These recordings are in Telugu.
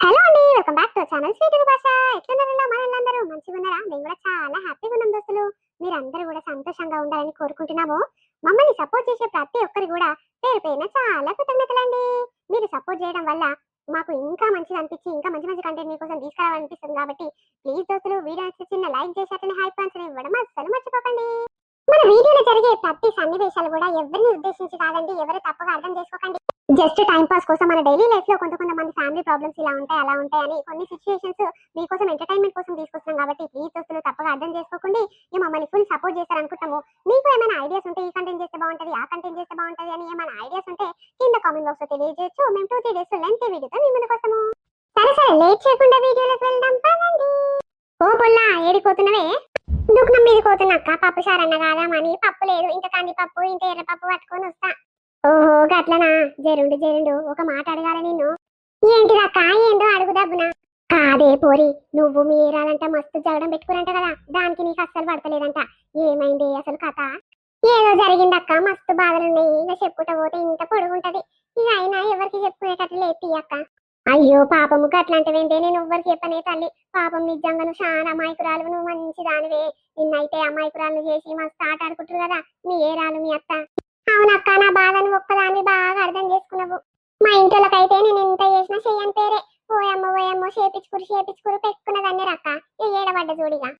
హలో అండి welcome back to channel sweet భాష ఎట్లున్నారో మనందరూ మంచిగా ఉన్నారా? మేము కూడా చాలా హ్యాపీగా ఉన్నాం దోస్తులు. మీరందరూ కూడా సంతోషంగా ఉండాలని కోరుకుంటున్నాము. మమ్మల్ని సపోర్ట్ చేసే ప్రతి ఒక్కరు కూడా పేరు పైన చాలా కృతజ్ఞతలండి. మీరు సపోర్ట్ చేయడం వల్ల మాకు ఇంకా మంచిగా అనిపించి ఇంకా మంచి మంచి కంటెంట్ మీకోసం తీసుకురావాలనిపిస్తుంది కాబట్టి ప్లీజ్ దోస్తులు వీడియో చిన్న లైక్ చేసి అతని హై ఇవ్వడం అస్సలు మర్చిపోకండి. మన వీడియోలో జరిగే ప్రతి సన్నివేశాలు కూడా ఎవరిని ఉద్దేశించి కాదండి ఎవరు తప్పుగా అర్థం చేసుకోకండి. జస్ట్ టైం పాస్ కోసం మన డైలీ లైఫ్లో కొంత కొంతమంది ఫ్యామిలీ ప్రాబ్లమ్స్ ఇలా ఉంటాయి అలా ఉంటాయి అని కొన్ని సిచ్యువేషన్స్ మీకోసం ఎంటర్టైన్మెంట్ కోసం తీసుకొస్తున్నాం కాబట్టి ప్లీజ్ దోస్తులు తప్పుగా అర్థం చేసుకోకండి. ఇక మమ్మల్ని ఫుల్ సపోర్ట్ చేస్తారనుకుంటాము. మీకు ఏమైనా ఐడియాస్ ఉంటే ఈ కంటెంట్ చేస్తే బాగుంటది ఆ కంటెంట్ చేస్తే బాగుంటది అని ఏమైనా ఐడియాస్ ఉంటే కింద కామెంట్ బాక్స్లో తెలియజేయచ్చు. మేము టూ త్రీ డేస్ లెంత్ వీడియోతో మీ ముందుకు వస్తాము. సరే సరే లేట్ చేయకుండా వీడియోలోకి వెళ్దాం పదండి. ఓ పొల్లా ఏడిపోతున్నవే? దుఃఖం మీద పోతున్నక్క పప్పు సారన్న కాదామని పప్పు లేదు. ఇంకా కందిపప్పు ఇంత ఎర్రపప్పు పట్టుకొని వస్తా. ఓహో గట్లనా? జరుండు జరుండు. ఒక మాట అడగాల నిన్ను? ఏంటిదక్క ఏందో అడుగు దబ్బున. కాదే పోరి. నువ్వు మీరాలంట మస్తు జగడం పెట్టుకురంట కదా. దానికి నీకు అస్సలు పడతలేదంట. ఏమైంది అసలు కథ? ఏదో జరిగిందక్క. మస్తు బాధలున్నాయి. ఇంకా చెప్పుకుంటా పోతే ఇంత పొడుగుంటది. ఇక అయినా ఎవరికి చెప్పుకునేటట్లు లేదు అక్క. అయ్యో పాపము అట్లాంటివేంటే నేను ఎవ్వరికి చెప్పనే తల్లి. పాపం నిజంగా నువ్వు చాలా అమాయకురాలు. నువ్వు మంచి దానివే నిన్నైతే అమాయకురాలను చేసి మస్తు ఆట ఆడుకుంటారు కదా. మీ ఏరాలు మీ అత్త. అవునక్క నా బాధను ఒక్కదాన్ని బాగా అర్థం చేసుకున్నావు. మా ఇంట్లోకైతే నేను ఎంత చేసినా చెయ్యని పేరే. ఓయమ్మ ఓయమ్మ చేపించుకురు చేపించుకురు పెట్టుకున్నదన్నే రక్క. ఏడబడ్డ జోడిగా.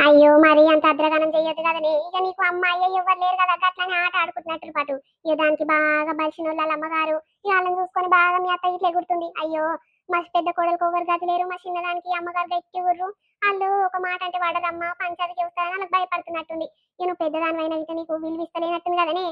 అయ్యో మరి అంత అద్రగానం చెయ్యొద్దు కదనే ఇక నీకు అమ్మ ఎవరు లేరు కదా. అట్లానే ఆట ఆడుకుంటున్నట్టు పాటు. ఇక దానికి బాగా బలిసిన వాళ్ళ అమ్మగారు. ఇక వాళ్ళని చూసుకొని బాగా మీ అత్త ఇట్లా గుర్తుంది. అయ్యో మా పెద్ద కోడలకు ఒకరు గది లేరు. మా చిన్నదానికి అమ్మగారు గట్టి ఊర్రు వాళ్ళు ఒక మాట అంటే వాడదమ్మా పంచాయతీకి వస్తారని వాళ్ళకి భయపడుతున్నట్టుంది. నేను నువ్వు పెద్దదానివైనా ఇక నీకు విలువిస్తలేనట్టుంది కదనే.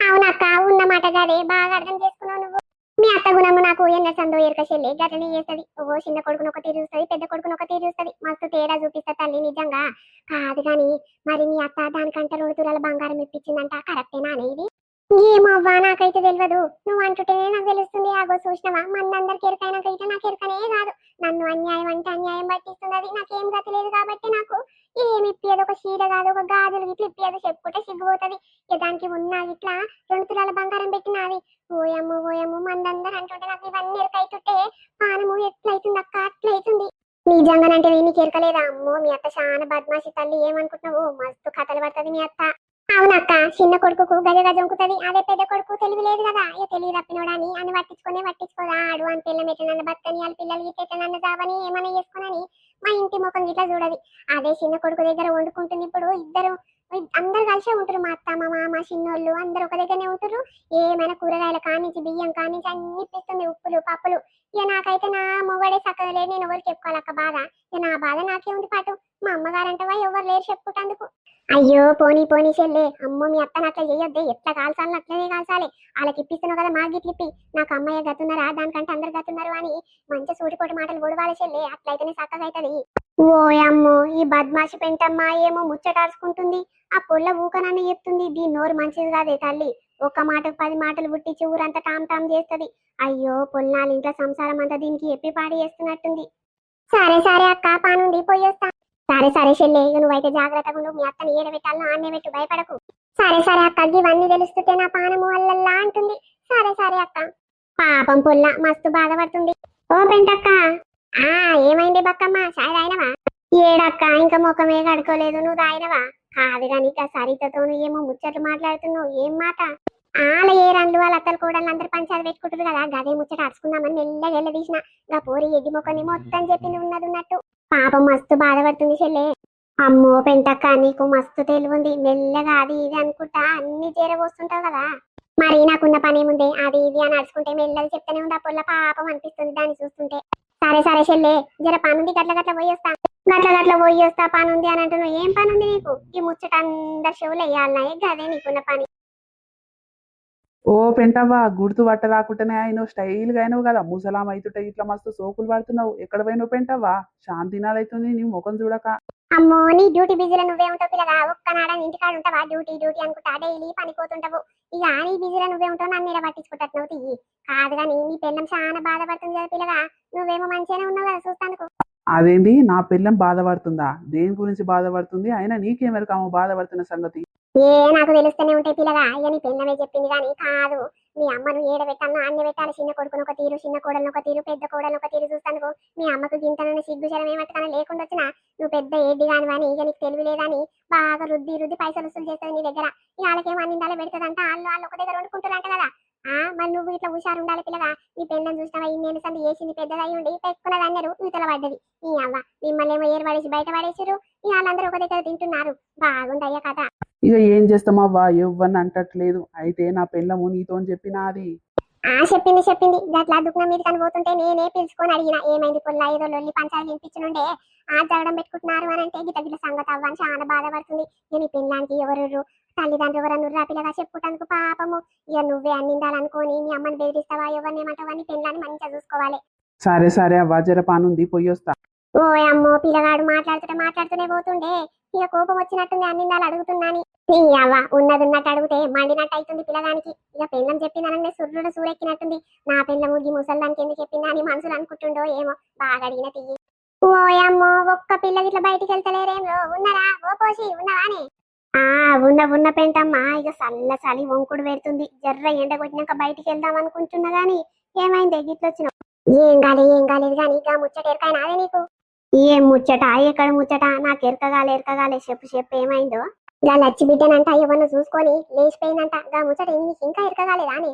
అవునక్క ఉన్న మాట కాదే. బాగా అర్థం చేసుకున్నావు నువ్వు. మీ అత్త గుణము నాకు ఎన్న నచ్చందో ఎరక చెల్లి. గట్లనే చేస్తుంది. ఓ చిన్న కొడుకును ఒక తీరు చూస్తుంది పెద్ద కొడుకును ఒక తీరు చూస్తుంది. మస్తు తేడా చూపిస్తా తల్లి నిజంగా. కాదు కానీ మరి మీ అత్త దానికంటే రెండు తులాల బంగారం ఇప్పించిందంట. కరెక్టేనా అనేది? ఏమవ్వా? నాకైతే తెలియదు నువ్వు అంటుంటేనే నాకు తెలుస్తుంది. ఆగో చూసినవా మనందరికి ఎరకైనాకైతే నాకు ఎరకనే కాదు. నన్ను అన్యాయం అంటే అన్యాయం పట్టిస్తుంది అది. నాకేం గతలేదు కాబట్టి నాకు ఏమి ఇప్పియదు ఒక చీర కాదు ఒక గాజులు ఇట్లా ఇప్పియదు చెప్పుకుంటే సిగ్గుపోతుంది. దానికి ఉన్న ఇట్లా రెండు తులాల బంగారం పెట్టినది. ఓయమ్మ ఓయమ్మ మందందరూ అంటుంటే నాకు ఇవన్నీ ఎరకైతుంటే పానము ఎట్లయితుంది అక్క? అట్లయితుంది. నిజంగానంటే నీకు ఎరకలేదా అమ్మో మీ అత్త చాలా బద్మాషి తల్లి. ఏమనుకుంటున్నావు? మస్తు కథలు పడుతుంది మీ అత్త. అవునక్క చిన్న కొడుకుకు గజ గజ ఉంకుతుంది అదే పెద్ద కొడుకు తెలివి లేదు కదా. ఇక తెలివి తప్పినోడని అని పట్టించుకునే పట్టించుకోదా? ఆడు అని పిల్ల మెట్టినన్న బతకని వాళ్ళ పిల్లలు ఇట్లనన్న జావని ఏమైనా చేసుకోనని మా ఇంటి ముఖం ఇట్లా చూడది. అదే చిన్న కొడుకు దగ్గర వండుకుంటుంది ఇప్పుడు ఇద్దరు అందరు కలిసే ఉంటారు మా అత్త మా మామ చిన్నోళ్ళు అందరు ఒక దగ్గరనే ఉంటారు. ఏమైనా కూరగాయల కానించి బియ్యం కానించి అన్ని ఇప్పిస్తుంది ఉప్పులు పప్పులు. ఇక నాకైతే నా మొగడే చక్కగా లేదు నేను ఎవరికి చెప్పుకోవాలక్క బాధ. ఇక నా బాధ నాకే ఉంది పాటు. మా అమ్మగారంటవా ఎవరు లేరు చెప్పుకుంటందుకు. అయ్యో పోనీ పోనీ చెల్లే. అమ్మో మీ అత్తను అట్లా చేయొద్దే ఎట్లా కాల్చాలని అట్లనే కాల్చాలి. వాళ్ళకి ఇప్పిస్తున్నావు కదా మా గిట్లిప్పి నాకు అమ్మయ్య గతున్నారా దానికంటే అందరు గతున్నారు అని మంచి సూటిపోటు మాటలు గొడవాలి చెల్లే. అట్లయితేనే చక్కగా అవుతుంది ఓ అమ్మో ఈ బద్మాషి పెంటమ్మ ఏమో ముచ్చటాడుచుకుంటుంది. ఆ పొల్ల ఊకనని చెప్తుంది దీని నోరు మంచిది కాదే తల్లి. ఒక్క మాటకు పది మాటలు పుట్టించి ఊరంతా టామ్ టామ్ చేస్తది. అయ్యో పొల్లాలి ఇంట్లో సంసారం అంతా దీనికి ఎప్పి పాడి చేస్తున్నట్టుంది. సరే సరే అక్క పానుంది పోయొస్తా సరే సరే చెల్లె ఇక నువ్వైతే జాగ్రత్తగా ఉండు మీ అత్తని ఏడబెట్టాలను ఆన్నే పెట్టు భయపడకు. సరే సరే అక్క ఇవన్నీ తెలుస్తుంటే నా పానము వల్లల్లా అంటుంది. సరే సరే అక్క. పాపం పొల్ల మస్తు బాధపడుతుంది. ఓ పెంటక్క ఆ ఏమైంది బక్కమ్మ? చాయ్ తాగినవా? ఏడక్క ఇంకా ముఖమే కడుకోలేదు నువ్వు తాగినవా? కాదు కానీ ఇక సరితతోను ఏమో ముచ్చట్లు మాట్లాడుతున్నావు. ఏం మాట? ఆల ఏ రండ్లు వాళ్ళ అత్తలు కూడా అందరు పంచాలు పెట్టుకుంటారు కదా. గదే ముచ్చట అరుచుకుందామని మెల్లగా వెళ్ళ తీసిన గా పోరి ఎగి మొక్కని మొత్తం చెప్పింది ఉన్నది ఉన్నట్టు. పాపం మస్తు బాధపడుతుంది చెల్లె. అమ్మో పెంటక్క నీకు మస్తు తెలివింది. మెల్లగా అది ఇది అనుకుంటా అన్ని చేరబోస్తుంటావు కదా. మరి నాకున్న పని ఏముంది? అది ఇది అని అడుచుకుంటే మెల్లగా చెప్తానే ఉంది పొల్ల పాపం అనిపిస్తుంది దాన్ని చూస్తుంటే. సరే సరే చెల్లె. జర పనుంది గట్ల గట్ల పోయి వస్తా. గట్ల గట్ల పోయి వస్తా పనుంది అని అంటున్నావు. ఏం పని ఉంది నీకు? ఈ ముచ్చట అందరు చెవులు వేయాలన్నాయి గదే నీకున్న పని. ఓ పెంటవ్వా గుర్తు పట్ట రాకుండానే ఆయన స్టైల్గా అయినావు కదా. ముసలాం అయితుంటే ఇట్లా మస్తు సోకులు పడుతున్నావు. ఎక్కడ పోయినావు పెంటవ్వా? శాంతి నాలైతుంది నీ ముఖం చూడక. అమ్మో నీ డ్యూటీ బిజీలో నువ్వే ఉంటావు పిల్లగా? ఒక్కనాడ ఇంటికాడ ఉంటావా? డ్యూటీ డ్యూటీ అనుకుంటా డైలీ పనిపోతుంటావు ఇక నీ బిజీలో నువ్వే ఉంటావు నన్ను ఇలా పట్టించుకుంటావు నువ్వు తీయి కాదు కానీ నీ పెళ్ళం చాలా బాధపడుతుంది కదా పిల్లగా. నువ్వేమో మంచిగానే ఉన్నావు కదా చూస్తాను అదేంటి నా పిల్లం బాధపడుతుందా? దేని గురించి బాధపడుతుంది? అయినా నీకేమెరక ఆమె బాధపడుతున్న సంగతి? ఏ నాకు తెలుస్తూనే ఉంటాయి పిల్లగా. ఇక నీ చెప్పింది కానీ కాదు. మీ అమ్మను ఏడ పెట్టాలన్నా అన్ని పెట్టాలి చిన్న కొడుకును ఒక తీరు చిన్న కోడలను ఒక తీరు పెద్ద కోడలను ఒక తీరు చూస్తాను మీ అమ్మకు గింతనని సిగ్గుచరం లేకుండా వచ్చినా నువ్వు పెద్ద ఏడ్డి కానివని ఇక నీకు తెలివి లేదని బాగా రుద్ది రుద్ది పైసలు వసూలు చేస్తుంది నీ దగ్గర. ఇక అన్ని అన్నిందాలో పెడుతుందంట? వాళ్ళు వాళ్ళు ఒక దగ్గర వండుకుంటారంట కదా. ఆ మరి నువ్వు ఇట్లా హుషారు ఉండాలి పిల్లగా నీ పెళ్ళని చూసినావా నేను సంది వేసింది పెద్దదై ఉండి పెట్టుకున్నది అన్నారు ఈతల పడ్డది. ఈ అవ్వ మిమ్మల్ని ఏమో ఏరు పడేసి బయట పడేసారు ఈ వాళ్ళందరూ ఒక దగ్గర తింటున్నారు. బాగుంది అయ్యా కథ. ఇక ఏం చేస్తామవ్వా ఎవ్వని అంటట్లేదు. అయితే నా పెళ్ళము నీతో చెప్పినాది. ఆ చెప్పింది చెప్పింది. గట్లా దుఃఖం మీద కని పోతుంటే నేనే పిలుచుకొని అడిగిన ఏమైంది పుల్ల? ఏదో లొల్లి పంచాయతీ వినిపించనుండే ఆ జరగడం పెట్టుకుంటున్నారు అని అంటే గిట్ట గిట్ల సంగతి అవ్వని చాలా బాధపడుతుంది. ఇక నీ పిల్లానికి ఎవరు తల్లిదండ్రులు ఎవరన్నా రా పిల్లగా చెప్పుకుంటందుకు పాపము? ఇక నువ్వే అన్నిందాలనుకొని మీ అమ్మని బెదిరిస్తావా? ఎవరిని ఏమంటావా? నీ పిల్లని మంచిగా చూసుకోవాలి. సరే సరే అవ్వా జర పనుంది పొయ్యొస్తా ఓ అమ్మో పిల్లగాడు మాట్లాడుతుంటే మాట్లాడుతూనే పోతుండే. ఇక కోపం వచ్చినట్టుంది అన్నిందాలు అడుగుతున్నాని. ఈ అవ్వ ఉన్నది ఉన్నట్టు అడిగితే మండినట్టు అవుతుంది పిల్లగానికి. ఇక పెళ్ళం చెప్పిందనంటే సుర్రుడు సూరెక్కినట్టుంది. నా పెళ్ళము ఈ ముసల్దానికి ఎందుకు చెప్పిందా అని మనసులు అనుకుంటుండో ఏమో. బాగా అడిగిన తియ్యి. ఓ అమ్మో ఒక్క పిల్ల ఇట్లా బయటికి వెళ్తలేరేమో ఉన్నారా? ఓ పోసి ఉన్నవానే? ఆ ఉన్న ఉన్న పెంటమ్మా. ఇక చల్ల చలి వంకుడు పెడుతుంది. జర్ర ఎండ కొట్టినాక బయటికి వెళ్దాం అనుకుంటున్నా గాని ఏమైంది? గిట్లొచ్చిన ఏం కాలే ఏం కాలేదు కానీ ఇక ముచ్చట ఎరకాయన అదే నీకు? ఏం ముచ్చట ఎక్కడ ముచ్చట నాకు ఎరకగాలే ఎరకగాలే చెప్పు చెప్పు ఏమైందో? ఇలా లచ్చి బిడ్డనంట ఎవరిని చూసుకొని లేచిపోయిందంట. గా ముచ్చట నీకు ఇంకా ఎరకగాలేదా అని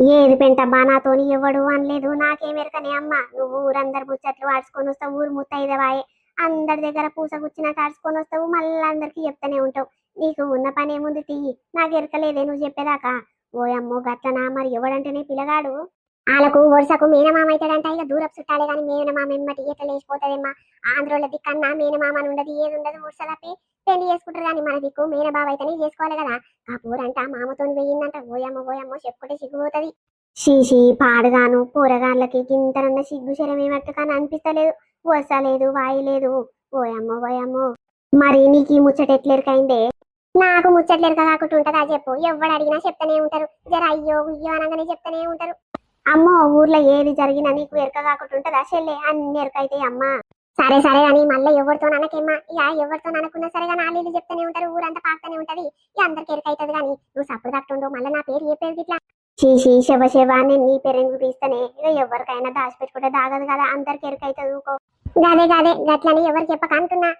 ఏది పెంట బానాతోని ఎవడు అనలేదు నాకేం ఎరకనే అమ్మ. నువ్వు ఊరందరు ముచ్చట్లు ఆడుచుకొని వస్తావు ఊరు ముత్తైదవాయే. అందరి దగ్గర పూస గుచ్చినట్టు ఆడుచుకొని వస్తావు మళ్ళీ అందరికీ చెప్తానే ఉంటావు. నీకు ఉన్న పని ఏముంది తీయి నాకు ఎరకలేదే నువ్వు చెప్పేదాకా. ఓయమ్మో గట్లనా? మరి ఎవడంటేనే పిల్లగాడు వాళ్ళకు వరుసకు మేనమామ అవుతాడంట. ఇక దూరపు చుట్టాలే కానీ మేనమామ ఎమ్మటి ఎట్లా లేచిపోతుందేమ్మా. ఆంధ్రోళ్ళది దిక్కన్నా మేనమామ అని ఉండదు ఏది ఉండదు. వరుసలపై పెళ్ళి చేసుకుంటారు కానీ మన దిక్కు మేనబావ అయితేనే చేసుకోవాలి కదా. ఆ పూరంట మామతో వెయ్యిందంట ఓయమ్మ ఓయమ్మో చెప్పుకుంటే సిగ్గుపోతుంది. షీషి పాడుగాను పూరగాళ్ళకి గింతనున్న సిగ్గు శరం ఏమట్టు కానీ అనిపిస్తలేదు వసలేదు వాయలేదు ఓయమ్మో ఓయమ్మో మరి నీకు ఈ ముచ్చట ఎట్లెరకైందే నాకు ముచ్చట్లేరుక కాకుండా ఉంటుందా చెప్పు. ఎవడు అడిగినా చెప్తానే ఉంటారు. జర అయ్యో ఉయ్యో అనగానే చెప్తానే ఉంటారు. అమ్మో ఊర్లో ఏది జరిగినా నీకు ఎరక కాకుండా ఉంటుందా. చెల్లె అన్ని అయితే అమ్మా. సరే సరే అని మళ్ళీ ఎవరితో అనకేమ్మా? ఇక ఎవరితో అనకున్నా సరే కానీ వాళ్ళు చెప్తూనే ఉంటారు ఊరంతా పాకుతూనే ఉంటది. ఇక అందరికి ఎరకైతుంది కానీ నువ్వు సప్పుడు తట్టుండు మళ్ళీ నా పేరు చెప్పేది ఇట్లా చీషి శివ శివ నేను నీ పేరు ఎందుకు తీస్తానే? ఇక ఎవరికైనా దాచిపెట్టుకుంటే దాగదు కదా అందరికి ఎరకైతుంది ఊకో. గదే గదే గట్లని ఎవరికి చెప్పక అంటున్నా.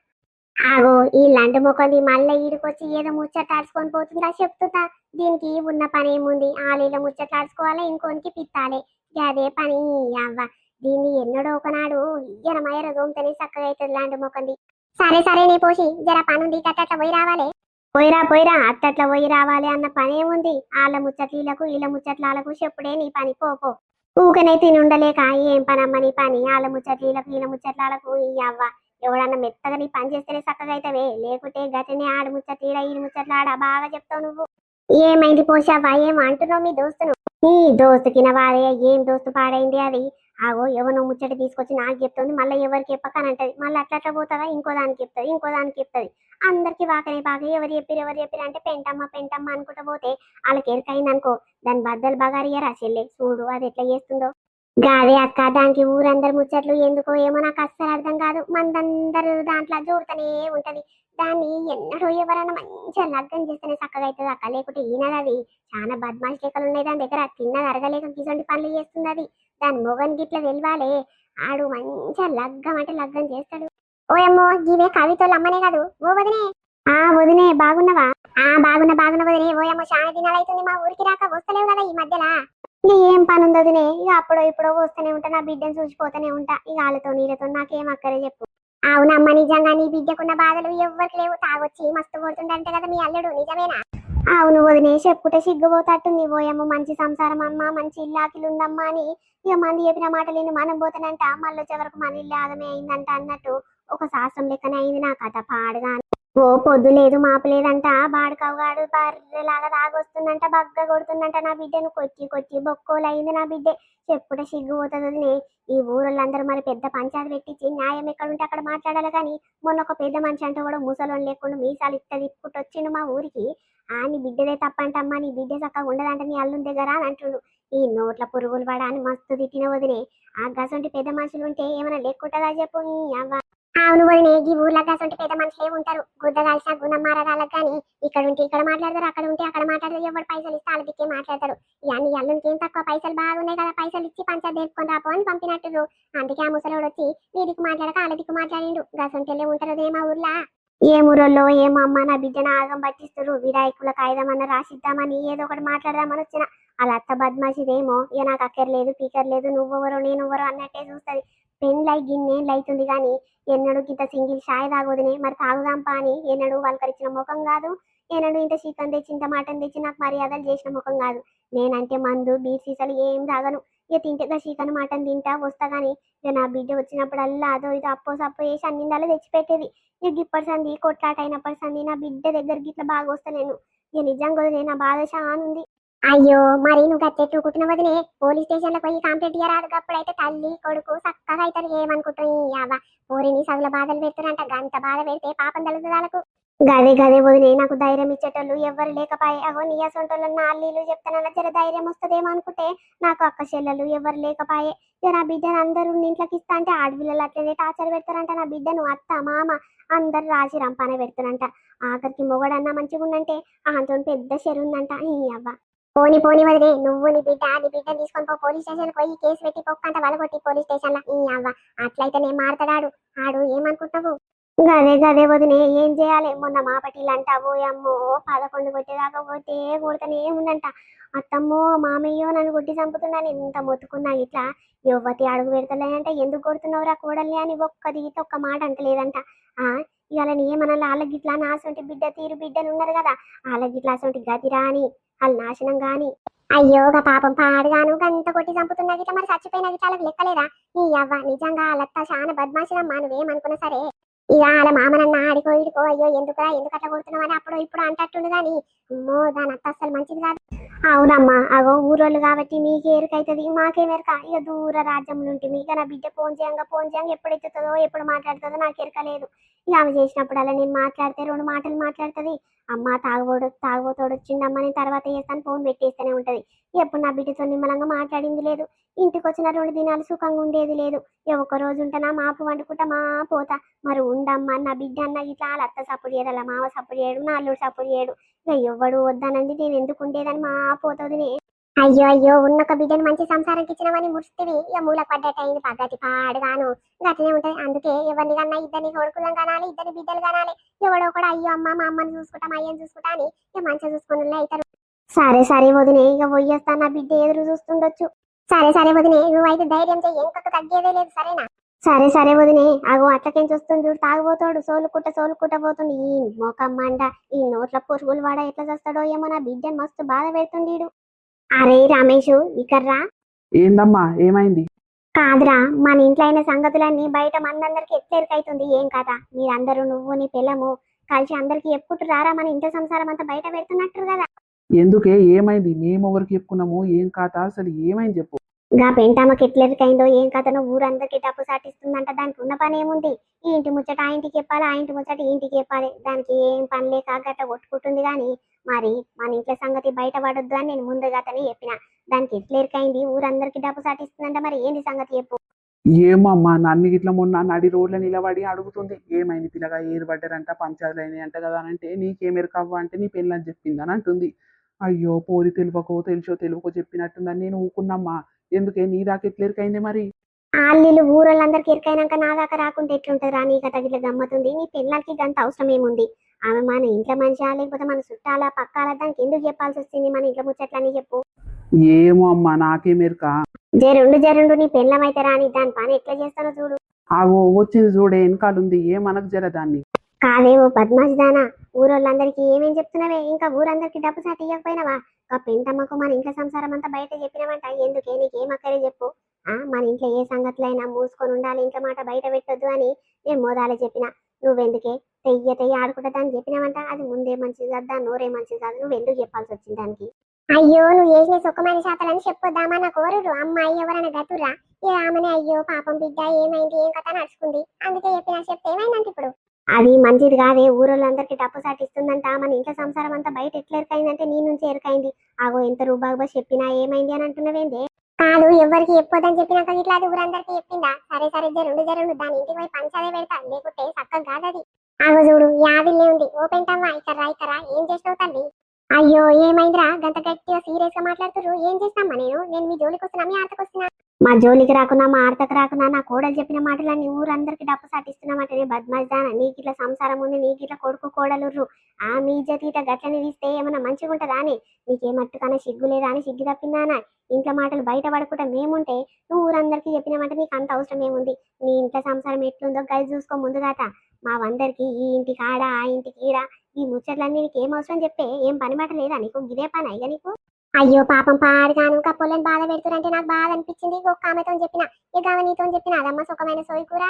ఆగో ఈ లండు మొక్కంది మళ్ళీ ఈడికొచ్చి ఏదో ముచ్చటాడుచుకొని పోతుందా చెప్తుందా? దీనికి ఉన్న పని ఏముంది ఆలీల ముచ్చట్లాడుకోవాలి ఇంకోనికి పిత్తాలి. అదే పని అవ్వ. దీన్ని ఎన్నడో ఒకనాడు ఇయ్యనమయ్యర దోమతోనే చక్కగా అవుతుంది లాంటి మొక్కంది సరే సరే నీ పోషి జర పనుంది కట్టట్ల పోయి రావాలి. పోయిరా పోయిరా అట్టట్ల పోయి రావాలి అన్న పని ఏముంది వాళ్ళ ముచ్చట్లీలకు వీళ్ళ ముచ్చట్లాలకు చెప్పుడే నీ పని. పోపో ఊకనే తిని ఉండలేక ఏం పనమ్మ నీ పని? వాళ్ళ ముచ్చట్లీలకు వీళ్ళ ముచ్చట్లాలకు ఈ అవ్వ. ఎవడన్నా మెత్తగా నీ పని చేస్తేనే చక్కగా అవుతావే లేకుంటే గతనే ఆడు ఈడ ఈ ఆడ బాగా చెప్తావు నువ్వు. ఏమైంది పోషావా ఏం అంటున్నావు మీ దోస్తును? నీ దోస్తుకిన వారే ఏం దోస్తు పాడైంది అది? ఆగో ఎవరు ముచ్చట తీసుకొచ్చి నాకు చెప్తుంది మళ్ళీ ఎవరికి చెప్పకనంటది. మళ్ళీ అట్లా అట్లా పోతుందా ఇంకో దానికి చెప్తుంది ఇంకో దానికి చెప్తుంది. అందరికి బాగానే బాగా ఎవరు చెప్పిరు ఎవరు చెప్పిరు అంటే పెంటమ్మ పెంటమ్మ అనుకుంటూ పోతే వాళ్ళకి ఎరకైంది అనుకో దాని బద్దలు బాగా అరిగారా చెల్లె? చూడు అది ఎట్లా చేస్తుందో. గాదే అక్క దానికి ఊరందరు ముచ్చట్లు ఎందుకో ఏమో నాకు అస్సలు అర్థం కాదు. మందందరూ దాంట్లో చూడుతూనే ఉంటది. దాన్ని ఎన్నడో ఎవరైనా మంచిగా లగ్గం చేస్తేనే చక్కగా అవుతుంది అక్క. లేకుంటే ఈనది అది చాలా బద్మాష్ లెక్కలు ఉన్నాయి దాని దగ్గర. తిన్నది అరగలేక గిసొంటి పనులు చేస్తుంది అది దాని మొగన్ గిట్ల తెలివాలే. ఆడు మంచిగా లగ్గం అంటే లగ్గం చేస్తాడు. ఓయమ్మో ఇవే కవితలు అమ్మనే కాదు. ఓ వదినే. ఆ వదినే బాగున్నావా? ఆ బాగున్నా బాగున్నా వదినే. ఓయమ్మో చాలా దినాలు అవుతుంది మా ఊరికి రాక. వస్తలేవు కదా ఈ మధ్యలా. ఇక ఏం పని ఉంది వదినే ఇక అప్పుడో ఇప్పుడో వస్తూనే ఉంటా నా బిడ్డను చూసిపోతూనే ఉంటా. ఇక వాళ్ళతో నీళ్ళతో నాకేం అక్కరే చెప్పు. అవునమ్మ నిజంగా నీ బిడ్డకున్న బాధలు ఎవ్వరికి లేవు. తాగొచ్చి మస్తు కొడుతుండంటే కదా మీ అల్లుడు నిజమేనా? అవును వదినే చెప్పుకుంటే సిగ్గుపోతట్టుంది. పోయమ్మ మంచి సంసారం అమ్మ మంచి ఇల్లాకిలు ఉందమ్మా అని. ఇక మంది చెప్పిన మాటలు మనం పోతానంట. మళ్ళీ చివరకు మన ఇల్లు ఆగమే అయిందంట అన్నట్టు ఒక శాస్త్రం లెక్కనే అయింది నా కథ. పాడుగా ఓ పొద్దు లేదు మాపు లేదంట బర్రెలాగా తాగొస్తుందంట బగ్గ కొడుతుందంట నా బిడ్డను కొట్టి కొట్టి బొక్కోలైంది అయింది నా బిడ్డే. చెప్పుడే సిగ్గుపోతుంది ఈ ఊరోళ్ళందరూ మరి పెద్ద పంచాయతీ పెట్టించి న్యాయం ఎక్కడుంటే అక్కడ మాట్లాడాలి కానీ మొన్న ఒక పెద్ద మనిషి అంటే కూడా ముసలోని లేకుండా మీసాలు ఇత్తది ఇప్పుడు వచ్చిండు మా ఊరికి. ఆ నీ బిడ్డదే తప్పంటమ్మా నీ బిడ్డ చక్కగా ఉండదంట నీ అల్లుని దగ్గర అని అంటుండు. ఈ నోట్ల పురుగులు పడా అని మస్తు తిట్టిన వదిలే ఆ గసంటి పెద్ద మనుషులు ఉంటే ఏమైనా లేకుంటుందా చెప్పు నీ అవ్వ. అవును వదినే ఈ ఊర్లో కాసంటి పెద్ద మనుషులే ఉంటారు? గుద్ద కలిసిన గుణం కానీ ఇక్కడ ఉంటే ఇక్కడ మాట్లాడతారు అక్కడ ఉంటే అక్కడ మాట్లాడతారు. ఎవరు పైసలు ఇస్తే వాళ్ళ దిక్కే మాట్లాడతారు ఇవన్నీ అల్లునికి ఏం తక్కువ పైసలు? బాగున్నాయి కదా పైసలు ఇచ్చి పంచా దేపుకొని రాపో అని పంపినట్టు అందుకే ఆ ముసలోడు వచ్చి వీధికి మాట్లాడక వాళ్ళ దిక్కు మాట్లాడిండు. గసంటెళ్ళే ఉంటారు అదే మా ఊర్లో. ఏ ఊరల్లో ఏమో అమ్మ నా బిడ్డను ఆగం పట్టిస్తారు విడాయకుల కాయిదామన్న రాసిద్దామని ఏదో ఒకటి మాట్లాడదామని వచ్చిన. వాళ్ళ అత్త బద్మాషిదేమో ఇక నాకు అక్కర్లేదు పీకర్లేదు నువ్వెవరో ఎవరు అన్నట్టే చూస్తుంది. పెళ్ళై గిన్నెళ్ళు అవుతుంది కానీ ఎన్నడూ ఇంత సింగిల్ షాయ్ తాగొదినే. మరి తాగుదాంపా అని ఎన్నడూ వాళ్ళకరిచిన ముఖం కాదు. ఎన్నడూ ఇంత చికెన్ తెచ్చి ఇంత మటన్ తెచ్చి నాకు మర్యాదలు చేసిన ముఖం కాదు. నేనంటే మందు బీర్ సీసాలు ఏం తాగను. ఇక తింటే చికెన్ మటన్ తింటా వస్తా కానీ ఇక నా బిడ్డ వచ్చినప్పుడల్లా అదో ఇదో అప్పో సప్పో వేసి అన్నిందాలో తెచ్చిపెట్టేది. ఇక గిప్పటి సంది కొట్లాట అయినప్పటి సంది నా బిడ్డ దగ్గరికి ఇట్లా బాగా వస్తా నేను ఇక నిజంగా వదిలే నా బాధ చాలా ఉంది అయ్యో మరి నువ్వు గట్టెట్టు కుట్టిన వదిలే పోలీస్ స్టేషన్లో పోయి కంప్లైంట్ ఇయ్యరాదు అప్పుడైతే తల్లి కొడుకు చక్కగా అవుతారు. ఏమనుకుంటున్నావు ఊరిని సగుల బాధలు పెడుతున్నంట గంత బాధ పెడితే పాపం తలుగుతుంది గదే గదే వదిలే నాకు ధైర్యం ఇచ్చేటోళ్ళు ఎవరు లేకపాయే. అగో నీ అసొంటోళ్ళు నా అల్లీలు చెప్తానన్న జర ధైర్యం వస్తుందేమో అనుకుంటే నాకు అక్క చెల్లెలు ఎవరు లేకపాయే. ఇక నా బిడ్డను అందరూ ఇంట్లోకి ఇస్తా అంటే ఆడపిల్లలు అట్లనే టార్చర్ పెడతారంట నా బిడ్డను. అత్త మామ అందరు రాసి రంపాన పెడతారంట ఆఖరికి మొగడన్నా మంచిగా ఉందంటే ఆంతో పెద్ద చెరు ఉందంట ఈ అవ్వ పోని పోని వదిలే నువ్వు నీ బిడ్డ నీ బిడ్డ తీసుకొని పో పోలీస్ స్టేషన్ పోయి కేసు పెట్టి పొక్కంత వలగొట్టి పోలీస్ స్టేషన్లో ఈ అవ్వ అట్లయితేనే మారతాడాడు. ఆడు ఏమనుకుంటావు గదే గదే వదినే ఏం చేయాలి? మొన్న మా పట్టిలు అంటావు అమ్మో పదకొండు కొట్టేదాకా కొట్టే కొడుతూనే ఉండంట. అత్తమ్మో మామయ్యో నన్ను కొట్టి చంపుతున్నాను. ఎంత మొత్తుకున్నా ఇట్లా యువతి అడుగు పెడతలేనంటే ఎందుకు కొడుతున్నావురా కూడలి అని ఒక్కది ఇట్లా ఒక్క మాట అంటలేదంట. ఆ ఇవాళ ఏమన్నా వాళ్ళ గిట్లా నాసంటి బిడ్డ తీరు బిడ్డలు ఉన్నారు కదా వాళ్ళకి ఇట్లా అసంటి గతిరా అని వాళ్ళ నాశనం గాని. అయ్యో ఒక పాపం పాడుగాను గంత కొట్టి చంపుతున్నా గిట్ల మరి చచ్చిపోయిన గిట్ల లెక్కలేదా? ఈ అవ్వ నిజంగా వాళ్ళత్త చాలా బద్మాషిదమ్మా నువ్వేమనుకున్నా సరే. ఇక వాళ్ళ మామనన్న ఆడికో ఇడికో అయ్యో ఎందుకురా ఎందుకు అట్లా కొడుతున్నావు అని అప్పుడు ఇప్పుడు అంటట్టుండు కానీ అమ్మో దాని అత్త అసలు మంచిది కాదు. అవునమ్మా అగో ఊరోళ్ళు కాబట్టి మీకే ఎరుకైతుంది మాకే ఇక దూర రాజ్యంలో ఉంటే మీకు నా బిడ్డ ఫోన్ చేయంగా ఫోన్ చేయంగా ఎప్పుడు ఎత్తుతుందో ఎప్పుడు మాట్లాడుతుందో నాకు ఎరకలేదు ఇక ఆమె చేసినప్పుడల్లా నేను మాట్లాడితే రెండు మాటలు మాట్లాడుతుంది. అమ్మ తాగుబోడు తాగుబోతోడు వచ్చిండమ్మ నేను తర్వాత చేస్తాను ఫోన్ పెట్టేస్తూనే ఉంటది. ఎప్పుడు నా బిడ్డతో నిమ్మలంగా మాట్లాడింది లేదు. ఇంటికి వచ్చిన రెండు దినాలు సుఖంగా ఉండేది లేదు. ఒక రోజు ఉంటనా మాపు వండుకుంటా మా పోతా. మరి ఉండమ్మా నా బిడ్డ అన్న ఇట్లా వాళ్ళ అత్త సపోర్ట్ చేయదు అలా మావ సపోర్ట్ చేయడు నా అల్లుడు సపోర్ట్ చేయడు. ఎవ్వడు వద్దానంది నేను ఎందుకు ఉండేదని మా పోతుంది అయ్యో అయ్యో ఉన్న బిడ్డను మంచి సంసారానికి ఇచ్చినవని మురిస్తేవి. ఇక మూల పడ్డట్టు అయింది పద్ధతి పాడుగాను. గట్లనే ఉంటది. అందుకే ఎవరిని కన్నా ఇద్దరిని కొడుకులను కనాలి ఇద్దరి బిడ్డలు కనాలి. ఎవడో కూడా అయ్యో అమ్మ మా అమ్మని చూసుకుంటాం అయ్యని చూసుకుంటా అని ఇక మంచిగా చూసుకుని అవుతారు సరే సరే వదినే ఇక పోయేస్తా నా బిడ్డ ఎదురు చూస్తుండొచ్చు. సరే సరే వదినే నువ్వైతే ధైర్యం చెయ్యి ఇంకొక తగ్గేదే లేదు సరేనా? సరే సరే వదినే అగో అట్లకేం చూస్తుంది చూడు తాగుపోతాడు సోలుకుట్ట సోలుకుట్ట పోతుండు. ఈ మోకం మండ ఈ నోట్ల పురుగులు వాడ ఎట్లా చేస్తాడో ఏమో నా బిడ్డను మస్తు బాధ పెడుతుండీడు. అరే రమేష్ ఇకర్రా ఏందమ్మా ఏమైంది? కాదురా మన ఇంట్లో అయిన సంగతులన్నీ బయట మందందరికి ఎట్లెరికైతుంది ఏం కదా మీరందరూ నువ్వు నీ పిల్లము కలిసి అందరికి ఎప్పుడు రారా మన ఇంట్లో సంసారం అంతా బయట పెడుతున్నట్టు కదా. ఎందుకే ఏమైంది? మేము ఎవరికి చెప్పుకున్నాము? ఏం కాత అసలు ఏమైంది చెప్పు. గా పెంటామకి ఎట్లెరికైందో ఏం కథనో ఊరందరికి డబ్బు సాటిస్తుందంట దానికి ఉన్న పని ఏముంది? ఈ ఇంటి ముచ్చట ఆ ఇంటికి చెప్పాలి? ఆ ఇంటి ముచ్చట ఈ ఇంటికి చెప్పాలి. దానికి ఏం పని లేక గట్ట కొట్టుకుంటుంది కానీ మరి మన ఇంట్లో సంగతి బయట పడొద్దు అని నేను ముందుగాతనే చెప్పిన. దానికి ఎట్లెరికైంది? ఊరందరికి డబ్బు సాటిస్తుందంట మరి ఏంటి సంగతి చెప్పు. ఏమమ్మా నన్ను ఇట్లా మొన్న నడి రోడ్ల నిలబడి అడుగుతుంది. ఏమైంది పిల్లగా? ఏరు పడ్డారంట పంచాయతీలు అయినాయి అంట కదా అని అంటే నీకేమెరకవ్వ అంటే నీ పెళ్ళని చెప్పిందని అంటుంది. అయ్యో పోరి తెలుపకో తెలుసో తెలియకో చెప్పినట్టుందని నేను ఊకున్నమ్మా. ఎందుకే నీ దాకా ఎట్లా ఎరికైంది మరి? ఆళ్ళు ఊరోళ్ళందరికి ఇరికైనాక నా దాకా రాకుంటే ఎట్లుంటది రా నీ కథ గిట్ల గమ్మతుంది. నీ పిల్లలకి గంత అవసరం ఏముంది ఆమె మన ఇంట్లో మనిషా? లేకపోతే మన చుట్టాల? పక్కాల? దానికి ఎందుకు చెప్పాల్సి వస్తుంది? మన ఇంట్లో ముచ్చట్లని చెప్పు. ఏమో అమ్మా నాకేమెరక జరుండు జరుండు నీ పెళ్ళం అయితే రాని దాని పని ఎట్లా చేస్తానో చూడు. ఆగో వచ్చింది చూడే వెనకాలుంది ఏమనకు జర దాన్ని. కాదే ఓ ఊరోళ్ళందరికీ ఏమేం చెప్తున్నావే? ఇంకా ఊరందరికీ డబ్బు సాటి ఇవ్వకపోయినావా ఒక పెంటమ్మకు మన ఇంట్లో సంసారం అంతా బయట చెప్పినామంట ఎందుకే నీకేమక్కరే చెప్పు? ఆ మన ఇంట్లో ఏ సంగతులైనా మూసుకొని ఉండాలి ఇంట్లో మాట బయట పెట్టొద్దు అని నేను మోదాలే చెప్పిన. నువ్వెందుకే? తెయ్య తెయ్య ఆడుకుంటుందని అని చెప్పినావంట. అది ముందే మంచిది కాదు? దాని నోరే మంచిది కాదు. నువ్వు ఎందుకు చెప్పాల్సి వచ్చింది దానికి? అయ్యో నువ్వు చేసిన సుఖమైన శాతలని చెప్పొద్దామా నా కోరుడు? అమ్మాయి ఎవరైనా గతురా ఏ ఆమెనే? అయ్యో పాపం బిడ్డ ఏమైంది? ఏం కథ నడుచుకుంది? అందుకే చెప్పినా చెప్తే ఏమైందంటే ఇప్పుడు? అది మంచిది కాదే ఊరోళ్ళందరికీ డబ్బు సాటిస్తుందంట మన ఇంట్లో సంసారం అంతా బయట ఎట్లా ఎరకైందంటే నీ నుంచి ఎరకైంది. ఆగో ఎంత రూబాగా చెప్పినా ఏమైంది అని అంటున్నవేందే? కాదు ఎవరికి చెప్పొద్దని చెప్పినాక ఇట్లా అది ఊరందరికీ చెప్పిందా? సరే సరే జరుడు జరుడు దాని ఇంటికి పోయి పంచాదే పెడతా లేకుంటే చక్కగా కాదది. ఆగో చూడు యాదిల్లే ఉంది ఓపెన్ టమ్మా ఇక్కడ ఇక్కడ ఏం చేసినావు తల్లి? అయ్యో ఏమైందిరా? గంత గట్టిగా సీరియస్గా మాట్లాడుతుర్రు ఏం చేస్తామా నేను? నేను మీ జోలికి వస్తున్నా మీ ఆటకు వస్తున్నా మా జోలికి రాకున్నా మా ఆడతకు రాకున్నా నా కోడలు చెప్పిన మాటలన్నీ ఊరందరికి డప్పు సాటిస్తున్నామంటే బద్మాజాన నీకు ఇట్లా సంసారం ఉంది నీకు ఇట్లా కొడుకు కోడలుర్రు. ఆ మీ జతీట గట్లని తీస్తే ఏమన్నా మంచిగా ఉంటుందా అని నీకేమట్టుకన్నా సిగ్గు లేదా అని సిగ్గు తప్పిందానా ఇంట్లో మాటలు బయట పడకుండా మేముంటే నువ్వు ఊరందరికీ చెప్పినామంటే నీకు అంత అవసరం ఏముంది? నీ ఇంట్లో సంసారం ఎట్లుందో గది చూసుకో ముందుగాత మా వందరికి ఈ ఇంటికి కాడ ఆ ఇంటికి ఈడ ఈ ముచ్చట్లన్నీ నీకు ఏం అవసరం చెప్పే? ఏం పని మాట లేదా నీకు? ఇదే పని అయ్యా నీకు? అయ్యో పాపం పాడుగాను పొలం బాధ పెడుతురంటే నాకు బాధ అనిపించింది. ఒక్క ఆమెతో చెప్పిన ఇక ఆమె నీతో చెప్పిన అదమ్మ సుఖమైన సోయికూర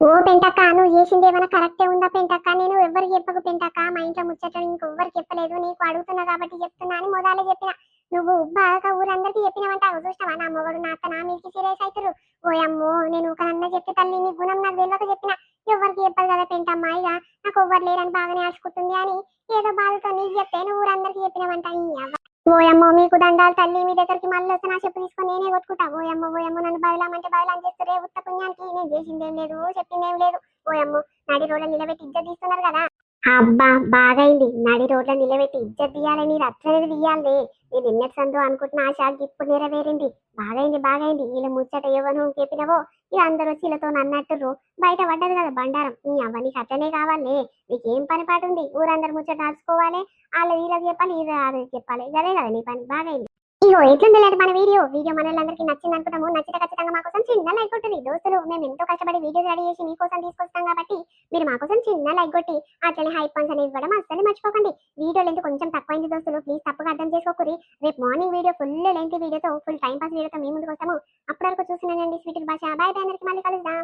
ఓ పెంటక్క నువ్వు చేసింది ఏమైనా కరెక్టే ఉందా పెంటక్క? నేను ఎవరికి చెప్పకు పెంటక్క మా ఇంట్లో ముచ్చట ఇంకెవ్వరికి చెప్పలేదు. నీకు అడుగుతున్నా కాబట్టి చెప్తున్నా అని మొదలే చెప్పిన. నువ్వు బాగా ఊరందరికీ చెప్పినవంట చూసినావా? నా మొగడు నా అత్త నా మీకు సీరియస్ అవుతారు ఓ అమ్మో నేను ఒక నన్న చెప్పి తల్లి నీ గుణం నాకు తెలియక చెప్పిన. ఎవరికి చెప్పదు కదా పెంటమ్మ ఇక నాకు ఎవ్వరు లేరని బాగానే ఆడుకుంటుంది అని ఏదో బాధతో నీకు చెప్తే నువ్వు ఊరందరికీ చెప్పినవంట ఈ అవ్వ. ఓయమ్మో మీకు దండాలు తల్లి మీ దగ్గరికి మళ్ళీ వస్తే నా చెప్పు తీసుకొని నేనే కొట్టుకుంటా. ఓయమ్మో ఓయమ్మో నన్ను బదలామంటే బదలాం చేస్తారే ఉత్త పుణ్యానికి? నేను చేసిందేం లేదు చెప్పిందేం లేదు. ఓయమ్మో నడి రోడ్ల నిలబెట్టి ఇజ్జత్ తీస్తున్నారు కదా. అబ్బా బాగైంది. నడి రోడ్ల నిలబెట్టి ఇజ్జత్ తీయాలని నీరు అట్లనే తీయాలి. నేను ఎన్నటి సందు అనుకుంటున్న ఆ షాక్ ఇప్పుడు నెరవేరింది. బాగైంది బాగైంది. వీళ్ళ ముచ్చట ఎవరు చెప్పినవో ఇక అందరూ వచ్చి వీళ్ళతో బయట పడ్డది కదా బండారం. నీ అవన్నీ అట్లనే కావాలి. నీకేం పని పాటు ఉంది ఊరందరు ముచ్చట నడుచుకోవాలి వాళ్ళ వీళ్ళకి చెప్పాలి ఇది అది చెప్పాలి. అదే కదా నీ పని. బాగైంది. ఇగో ఎట్లుంది లేదు మన వీడియో? వీడియో మనల్లందరికీ నచ్చింది అనుకుంటాము. నచ్చితే ఖచ్చితంగా మాకోసం చిన్న లైక్ కొట్టుంది దోస్తులు మేము ఎంతో కష్టపడి వీడియోస్ రెడీ చేసి మీకోసం తీసుకొస్తాం కాబట్టి మీరు మాకోసం చిన్న లైక్ కొట్టి అట్లనే హైప్ పాయింట్స్ అనేవి ఇవ్వడం అస్సలు మర్చిపోకండి. వీడియో లెంత్ కొంచెం తక్కువైంది దోస్తులు? ప్లీజ్ తప్పుగా అర్థం చేసుకోకూరి. రేపు మార్నింగ్ వీడియో ఫుల్ లెంత్ వీడియోతో ఫుల్ టైం పాస్ వీడియోతో మీ ముందుకు వస్తాము. అప్పటి వరకు చూసినానండి స్వీట్ భాష బాయ్ బాయ్ అందరికీ మళ్ళీ కలుద్దాం.